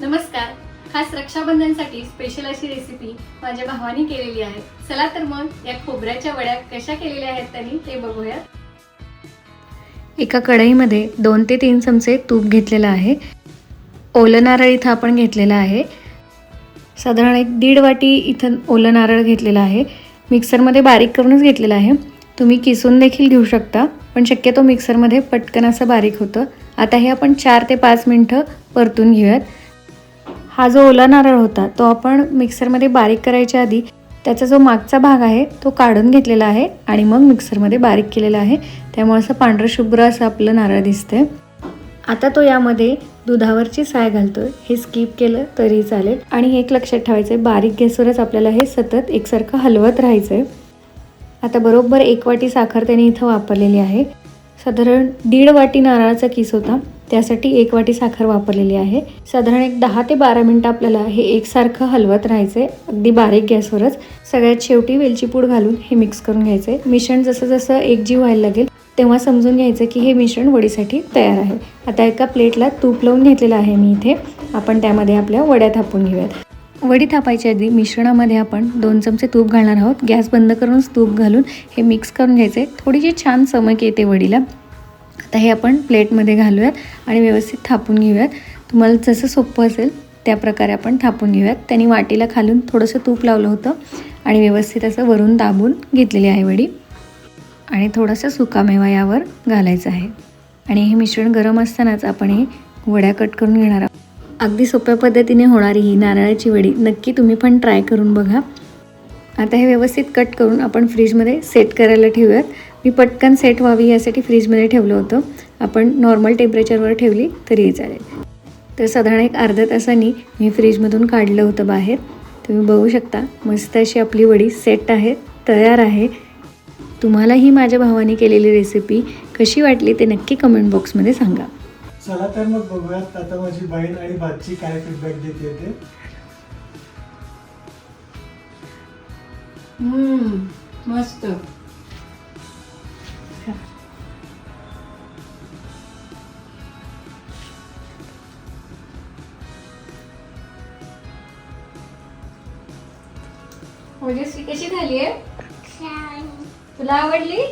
नमस्कार. खास रक्षाबंधनसाठी स्पेशल अशी रेसिपी माझ्या भावानी केलेली आहे. चला तर मग या खोबऱ्याच्या वड्या कशा केलेल्या आहेत त्यांनी ते बघूया. एका कढईमध्ये दोन ते तीन चमचे तूप घेतलेलं आहे. ओलं नारळ इथं आपण घेतलेलं आहे. साधारण एक दीड वाटी इथं ओलं नारळ घेतलेलं आहे. मिक्सरमध्ये बारीक करूनच घेतलेलं आहे. तुम्ही किसून देखील घेऊ शकता पण शक्यतो मिक्सरमध्ये पटकन असं बारीक होतं. आता हे आपण चार ते पाच मिनटं परतून घेऊयात. हा जो ओला नारळ होता तो आपण मिक्सरमध्ये बारीक करायच्या आधी त्याचा जो मागचा भाग आहे तो काढून घेतलेला आहे आणि मग मिक्सरमध्ये बारीक केलेला आहे. त्यामुळे असं पांढरं शुभ्र असं आपलं नारळ दिसतंय. आता तो यामध्ये दुधावरची साय घालतोय. हे स्किप केलं तरी चालेल. आणि एक लक्षात ठेवायचं आहे बारीक गॅसवरच आपल्याला हे सतत एकसारखं हलवत राहायचं आहे आता बरोबर एक वाटी साखर त्याने इथं वापरलेली आहे. साधारण दीड वाटी नारळाचा किस होता. त्यासाठी एक वाटी साखर वापरलेली आहे. साधारण एक दहा ते बारा मिनटं आपल्याला हे एकसारखं हलवत राहायचं आहे अगदी बारीक गॅसवरच. सगळ्यात शेवटी वेलची पूड घालून हे मिक्स करून घ्यायचं आहे मिश्रण जसं जसं एकजीव व्हायला लागेल तेव्हा समजून घ्यायचं की हे मिश्रण वडीसाठी तयार आहे. आता एका प्लेटला तूप लावून घेतलेलं आहे मी इथे. आपण त्यामध्ये आपल्या वड्या थापून घेऊयात. वडी थापायच्या आधी मिश्रणामध्ये आपण दोन चमचे तूप घालणार आहोत. गॅस बंद करूनच तूप घालून हे मिक्स करून घ्यायचं आहे थोडीशी छान चमक येते वडीला. आता हे आपण प्लेटमध्ये घालूयात आणि व्यवस्थित थापून घेऊयात. तुम्हाला जसं सोपं असेल त्या प्रकारे आपण थापून घेऊयात. त्यांनी वाटीला खालून थोडंसं तूप लावलं होतं आणि व्यवस्थित असं वरून दाबून घेतलेली आहे वडी. आणि थोडासा सुकामेवा यावर घालायचा आहे. आणि हे मिश्रण गरम असतानाच आपण हे वड्या कट करून घेणार आहोत. अगदी सोप्या पद्धतीने होणारी ही नारळाची वडी नक्की तुम्ही पण ट्राय करून बघा. आता हे व्यवस्थित कट करून आपण फ्रीजमध्ये सेट करायला ठेवूयात. मी पटकन सेट व्हावी यासाठी फ्रीजमध्ये ठेवलं होतं. आपण नॉर्मल टेम्परेचरवर ठेवली तरीही चालेल. तर साधारण एक अर्ध्या तासांनी मी फ्रीजमधून काढलं होतं बाहेर. तुम्ही बघू शकता मस्त अशी आपली वडी सेट आहे तयार आहे. तुम्हाला ही माझ्या भावाने केलेली रेसिपी कशी वाटली ते नक्की कमेंट बॉक्समध्ये सांगा. चला तर मग बघूयात आता माझी बहीण आणि बाची काय फीडबॅक देते ते. मस्त. ओजस्वी कशी झाली आहे? तुला आवडली?